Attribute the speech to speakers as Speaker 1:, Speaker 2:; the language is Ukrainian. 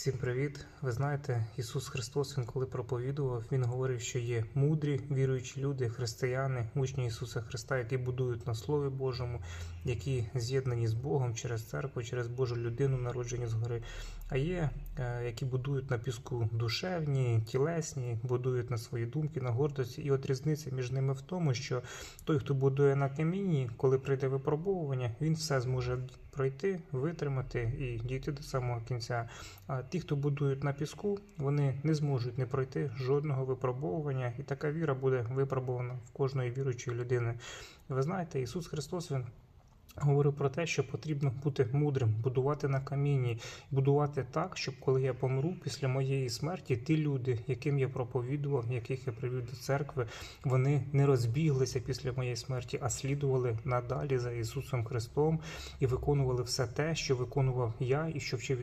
Speaker 1: Всім привіт! Ви знаєте, Ісус Христос, Він коли проповідував, Він говорив, що є мудрі віруючі люди, християни, учні Ісуса Христа, які будують на Слові Божому, які з'єднані з Богом через церкву, через Божу людину, народжені згори. А є, е, які будують на піску душевні, тілесні, будують на свої думки, на гордості. І от різниця між ними в тому, що той, хто будує на камінні, коли прийде випробовування, він все зможе пройти, витримати і дійти до самого кінця. А ті, хто будують на піску, вони не зможуть не пройти жодного випробовування, і така віра буде випробована в кожної віруючої людини. Ви знаєте, Ісус Христос Він. Говорив про те, що потрібно бути мудрим, будувати на камінні, будувати так, щоб коли я помру після моєї смерті, ті люди, яким я проповідував, яких я привів до церкви, вони не розбіглися після моєї смерті, а слідували надалі за Ісусом Христом і виконували все те, що виконував я і що вчив